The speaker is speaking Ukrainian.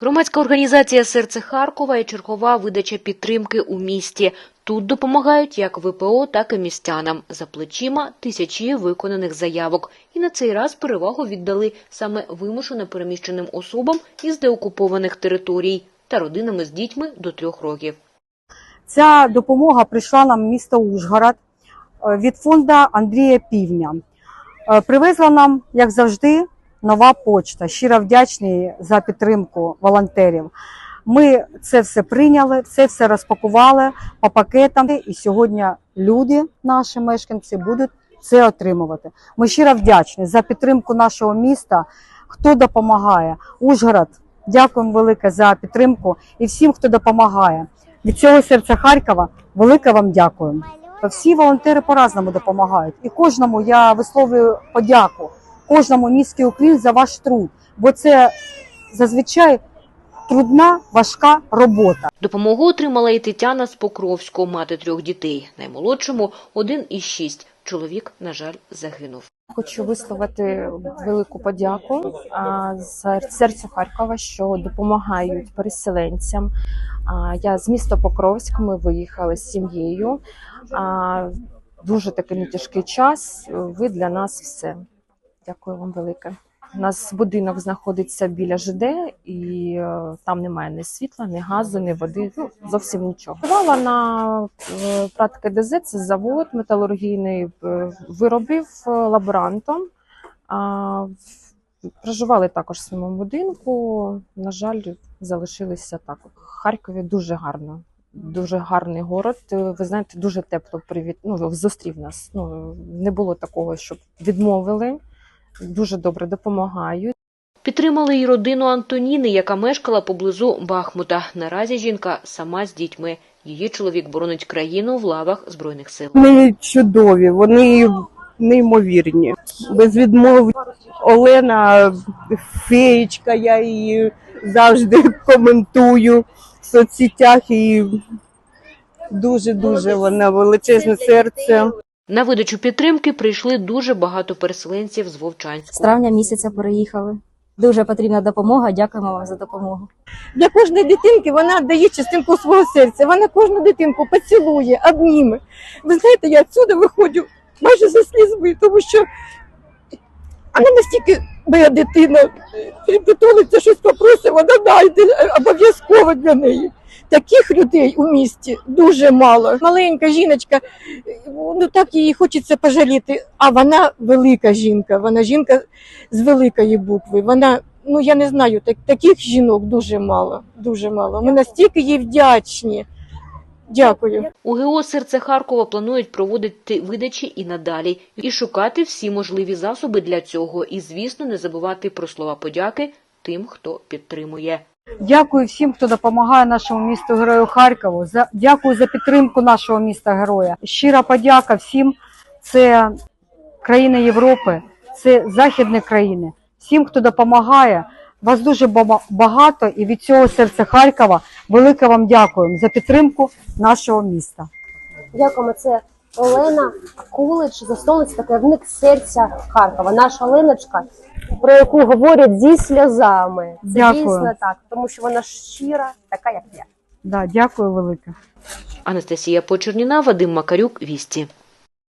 Громадська організація Серце Харкова і чергова видача підтримки у місті. Тут допомагають як ВПО, так і містянам. За плечима тисячі виконаних заявок. І на цей раз перевагу віддали саме вимушено переміщеним особам із деокупованих територій та родинами з дітьми до трьох років. Ця допомога прийшла нам місто Ужгород е, від фонду Андрія Півня. Е, Привезла нам, як завжди, нова почта. Щиро вдячні за підтримку волонтерів. Ми це все прийняли, це все розпакували по пакетам, і сьогодні люди, наші мешканці, будуть це отримувати. Ми щиро вдячні за підтримку нашого міста. Хто допомагає? Ужгород, дякуємо велике за підтримку і всім, хто допомагає. Від цього серця Харкова велике вам дякую. Всі волонтери по-разному допомагають. І кожному я висловлюю подяку, кожному низький уклін за ваш труд, бо це зазвичай трудна, важка робота. Допомогу отримала і Тетяна з Покровського, мати трьох дітей. Наймолодшому один із шість. Чоловік, на жаль, загинув. Хочу висловити велику подяку за серцю Харкова, що допомагають переселенцям. Я з міста Покровськ. Ми виїхали з сім'єю. Дуже такий нетяжкий час. Ви для нас все. Дякую вам велике. У нас будинок знаходиться біля ЖД, і е, там немає ні світла, ні газу, ні води. Ну зовсім нічого. Працювала на е, ПРАТ КДЗ, це завод металургійний е, виробів е, лаборантом. Проживали також в своєму будинку. На жаль, залишилися так. Харкові дуже гарно. Дуже гарний город. Ви знаєте, дуже тепло привіт. Ну, зустрів нас. Ну не було такого, щоб відмовили. Дуже добре допомагають. Підтримали й родину Антоніни, яка мешкала поблизу Бахмута. Наразі жінка сама з дітьми. Її чоловік боронить країну в лавах збройних сил. Вони чудові, вони неймовірні. Без відмов Олена феєчка, я її завжди коментую в соцсетях і дуже-дуже вона величезне серце. На видачу підтримки прийшли дуже багато переселенців з Вовчанську. З травня місяця переїхали. Дуже потрібна допомога. Дякуємо вам за допомогу. Для кожної дитинки вона дає частинку свого серця. Вона кожну дитинку поцілує, обніме. Ви знаєте, я відсюди виходжу майже за слізьми, тому що вона настільки моя дитина притулиться, щось попросить, вона знайде е, обов'язково для неї. Таких людей у місті дуже мало. Маленька жіночка, ну так її хочеться пожаліти. А вона велика жінка, вона жінка з великої букви. Вона, ну я не знаю, так, таких жінок дуже мало. Дуже мало. Ми настільки їй вдячні. Дякую. У ГО «Серце Харкова» планують проводити видачі і надалі, і шукати всі можливі засоби для цього. І, звісно, не забувати про слова подяки тим, хто підтримує. Дякую всім, хто допомагає нашому місту герою Харкову. За дякую за підтримку нашого міста героя. Щира подяка всім. Це країни Європи, це західні країни. Всім, хто допомагає. Вас дуже ба- багато, і від цього серця Харкова велике вам дякуємо за підтримку нашого міста. Дякуємо. Це Олена Кулич, засновниця та керівник серця Харкова. Наша Оленочка, про яку говорять зі сльозами. Це Дякую. дійсно так, тому що вона щира, така як я. Да, дякую велике. Анастасія Почерніна, Вадим Макарюк, Вісті.